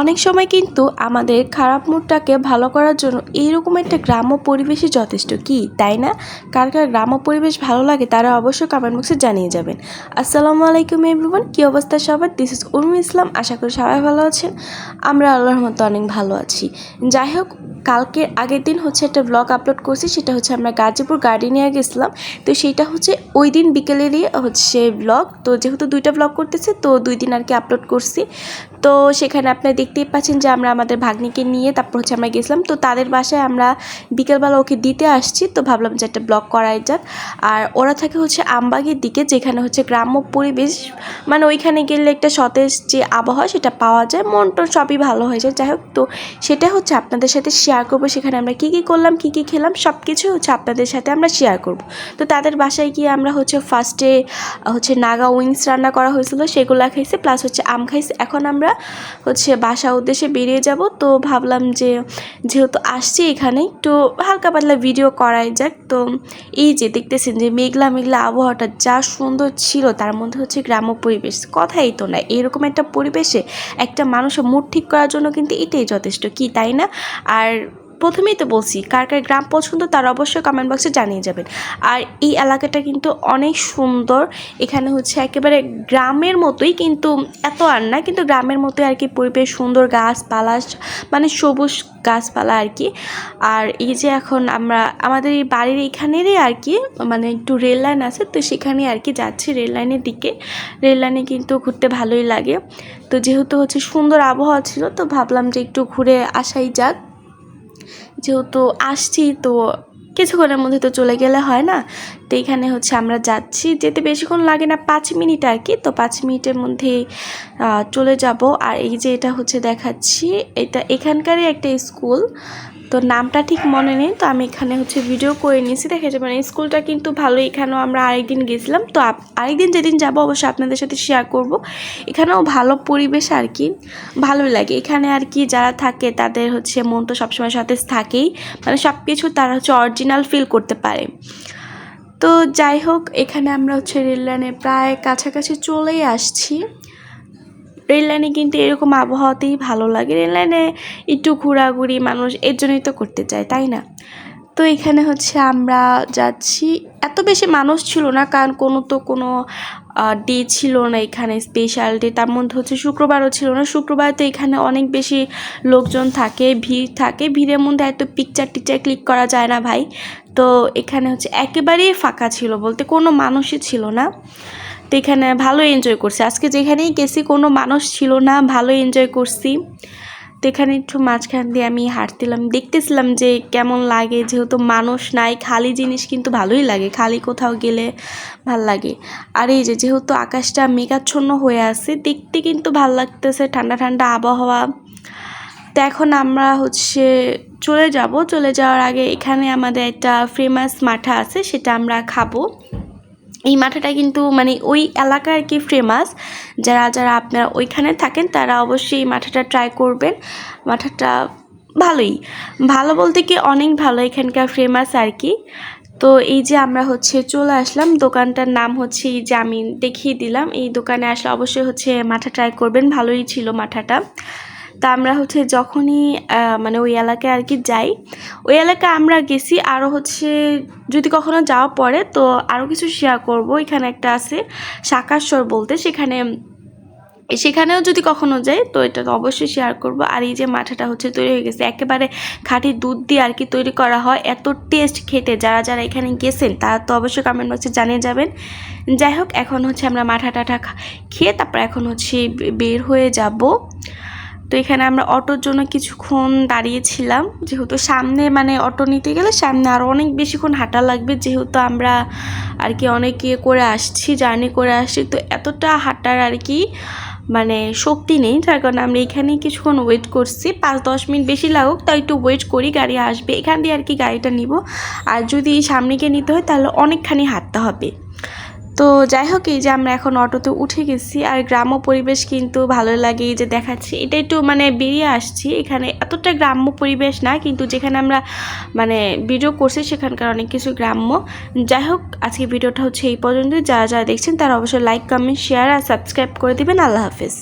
অনেক সময় কিন্তু আমাদের খারাপ মুডটাকে ভালো করার জন্য এইরকম একটা গ্রাম্য পরিবেশই যথেষ্ট। কি? তাই না? কার কার গ্রাম্য পরিবেশ ভালো লাগে তারা অবশ্যই কমেন্ট বক্সে জানিয়ে যাবেন। আসসালামু আলাইকুম এভরিওয়ান কী অবস্থা সবার? দিস ইজ উর্মি ইসলাম আশা করি সবাই ভালো আছেন। আমরা আল্লাহর মতো অনেক ভালো আছি। যাই হোক কালকে আগের দিন হচ্ছে একটা ব্লগ আপলোড করছি, সেটা হচ্ছে আমরা গাজীপুর গার্ডেনিয়া গেছিলাম। তো সেইটা হচ্ছে ওই দিন বিকেলেরই হচ্ছে ব্লগ তো যেহেতু দুইটা ব্লগ করতেছে, তো দুই দিন আর কি আপলোড করছি। তো সেখানে আপনারা দেখতেই পাচ্ছেন যে আমরা আমাদের ভাগ্নিকে নিয়ে তারপর হচ্ছে আমরা গেছিলাম। তো তাদের বাসায় আমরা বিকেলবেলা ওকে দিতে আসছি। তো ভাবলাম যে একটা ব্লগ করাই যাক। আর ওরা থাকে হচ্ছে আমবাগের দিকে, যেখানে হচ্ছে গ্রাম্য পরিবেশ মানে ওইখানে গেলে একটা সতেজ যে আবহাওয়া সেটা পাওয়া যায়। মন টন সবই ভালো হয়ে যায়। যাই হোক, তো সেটা হচ্ছে আপনাদের সাথে শেয়ার করব। সেখানে আমরা কী কী করলাম, কী কী খেলাম সব কিছুই হচ্ছে আপনাদের সাথে আমরা শেয়ার করব। তো তাদের বাসায় গিয়ে আমরা হচ্ছে ফার্স্টে হচ্ছে নাগা উইংস রান্না করা হয়েছিল। সেগুলো খাইছি প্লাস হচ্ছে আম খাইছি। এখন আমরা হচ্ছে বাসা উদ্দেশ্যে বেরিয়ে যাব। তো ভাবলাম যে যেহেতু আসছি এখানে, একটু হালকা পাতলা ভিডিও করাই যাক। তো এই যে দেখতেছেন যে মেঘলা মেঘলা আবহাওয়াটা যা সুন্দর ছিল, তার মধ্যে হচ্ছে গ্রাম্য পরিবেশ। কথাই তো না, এরকম একটা পরিবেশে একটা মানুষের মুড ঠিক করার জন্য কিন্তু এটাই যথেষ্ট, কি তাই না? আর প্রথমেই তো বলছি, কার কার গ্রাম পছন্দ তার অবশ্যই কমেন্ট বক্সে জানিয়ে যাবেন। আর এই এলাকাটা কিন্তু অনেক সুন্দর, এখানে হচ্ছে একেবারে গ্রামের মতোই কিন্তু এত আর না, কিন্তু গ্রামের মতোই আর কি পরিবেশ সুন্দর, গাছপালা মানে সবুজ গাছপালা আর কি। আর এই যে এখন আমরা, আমাদের এই বাড়ির এখানেরই আর কি মানে একটু রেল লাইন আছে, তো সেখানে আর কি যাচ্ছি রেল লাইনের দিকে। রেল লাইনে কিন্তু ঘুরতে ভালোই লাগে। তো যেহেতু হচ্ছে সুন্দর আবহাওয়া ছিল, তো ভাবলাম যে একটু ঘুরে আসাই যাক। যেহেতু আসছি, তো কিছুক্ষণের মধ্যে তো চলে গেলে হয় না। তো এখানে হচ্ছে আমরা যাচ্ছি। যেতে বেশিক্ষণ লাগে না, পাঁচ মিনিট আর কি। তো পাঁচ মিনিটের মধ্যে চলে যাব। আর এই যে এটা হচ্ছে দেখাচ্ছি, এটা এখানকারই একটা স্কুল। তো নামটা ঠিক মনে নেই, তো আমি এখানে হচ্ছে ভিডিও করে নিয়েছি। দেখা যাবে মানে স্কুলটা কিন্তু ভালো, এখানেও আমরা আরেকদিন গেছিলাম। তো আরেকদিন যেদিন যাব অবশ্যই আপনাদের সাথে শেয়ার করব। এখানেও ভালো পরিবেশ আর কি, ভালো লাগে। এখানে আর কি যারা থাকে, তাদের হচ্ছে মন তো সবসময় সাথে থাকেই। মানে সব কিছু তারা হচ্ছে অরিজিনাল ফিল করতে পারে। তো যাই হোক, এখানে আমরা হচ্ছে রেল লাইনে প্রায় কাছাকাছি চলেই আসছি। রেল লাইনে কিন্তু এরকম আবহাওয়াতেই ভালো লাগে। রেল লাইনে একটু ঘোরাঘুরি মানুষ এর জন্যই তো করতে চায়, তাই না? তো এখানে হচ্ছে আমরা যাচ্ছি। এত বেশি মানুষ ছিল না, কারণ কোনো তো কোনো ডে ছিল না এখানে স্পেশাল ডে তার মধ্যে হচ্ছে শুক্রবারও ছিল না। শুক্রবার তো এখানে অনেক বেশি লোকজন থাকে, ভিড় থাকে। ভিড়ের মধ্যে এত পিকচার টিকচার ক্লিক করা যায় না ভাই। তো এখানে হচ্ছে একেবারেই ফাঁকা ছিল বলতে কোনো মানুষই ছিল না। তো এখানে ভালো এনজয় করছি। আজকে যেখানেই গেছি কোনো মানুষ ছিল না ভালো এনজয় করছি। তো এখানে একটু মাঝখান দিয়ে আমি হাঁটতিলাম, দেখতেছিলাম যে কেমন লাগে, যেহেতু মানুষ নাই, খালি জিনিস কিন্তু ভালোই লাগে, খালি কোথাও গেলে ভালো লাগে। আর এই যে যেহেতু আকাশটা মেঘাচ্ছন্ন হয়ে আছে, দেখতে কিন্তু ভালো লাগতেছে, ঠান্ডা ঠান্ডা আবহাওয়া। তো এখন আমরা হচ্ছে চলে যাব। চলে যাওয়ার আগে এখানে আমাদের একটা ফেমাস মাঠা আছে, সেটা আমরা খাব। এই মাঠাটা কিন্তু মানে ওই এলাকার কি ফেমাস যারা যারা আপনারা ওইখানে থাকেন, তারা অবশ্যই এই মাঠাটা ট্রাই করবেন। মাঠাটা ভালোই। ভালো বলতে কি অনেক ভালো এখানকার ফেমাস আর কি। তো এই যে আমরা হচ্ছে চলে আসলাম, দোকানটার নাম হচ্ছে এই যে আমি দেখিয়ে দিলাম। এই দোকানে আসলে অবশ্যই হচ্ছে মাঠা ট্রাই করবেন। ভালোই ছিল মাঠাটা। তা আমরা হচ্ছে যখনই মানে ওই এলাকায় আর কি যাই, ওই এলাকায় আমরা গেছি আরও হচ্ছে যদি কখনো যাওয়া পড়ে, তো আরও কিছু শেয়ার করব। এখানে একটা আছে শাকাশ্বর বলতে, সেখানে, সেখানেও যদি কখনো যাই, তো এটা তো অবশ্যই শেয়ার করব। আর এই যে মাঠাটা হচ্ছে তৈরি হয়ে গেছে, একেবারে খাঁটি দুধ দিয়ে আর কি তৈরি করা হয়। এত টেস্ট খেতে, যারা যারা এখানে গেছেন, তারা তো অবশ্যই কমেন্ট বক্সে জানিয়ে যাবেন। যাই হোক, এখন হচ্ছে আমরা মাঠা টাঠা খেয়ে তারপর এখন হচ্ছে বের হয়ে যাব। তো এখানে আমরা অটোর জন্য কিছুক্ষণ দাঁড়িয়েছিলাম, যেহেতু সামনে মানে অটো নিতে গেলে সামনে আরও অনেক বেশিক্ষণ হাঁটা লাগবে, যেহেতু আমরা আর কি অনেক ইয়ে করে আসছি, জার্নি করে আসছি, তো এতটা হাঁটার আর কি মানে শক্তি নেই তার কারণে আমরা এখানেই কিছুক্ষণ ওয়েট করছি। পাঁচ দশ মিনিট বেশি লাগুক তাই একটু ওয়েট করি, গাড়ি আসবে, এখান দিয়ে আর কি গাড়িটা নিব। আর যদি সামনে গিয়ে নিতে হয়, তাহলে অনেকখানি হাঁটতে হবে। তো যাই হোক, এই যে আমরা এখন অটোতে উঠে গেছি আর গ্রাম্য পরিবেশ কিন্তু ভালো লাগে যে দেখাচ্ছি। এটা একটু মানে বেরিয়ে আসছি। এখানে এতটা গ্রাম্য পরিবেশ না, কিন্তু যেখানে আমরা মানে ভিডিও করছি সেখানকার অনেক কিছু গ্রাম্য। যাই হোক আজকে ভিডিওটা হচ্ছে এই পর্যন্ত যারা যারা দেখছেন তারা অবশ্যই লাইক কমেন্ট শেয়ার আর সাবস্ক্রাইব করে দেবেন। আল্লাহ হাফেজ।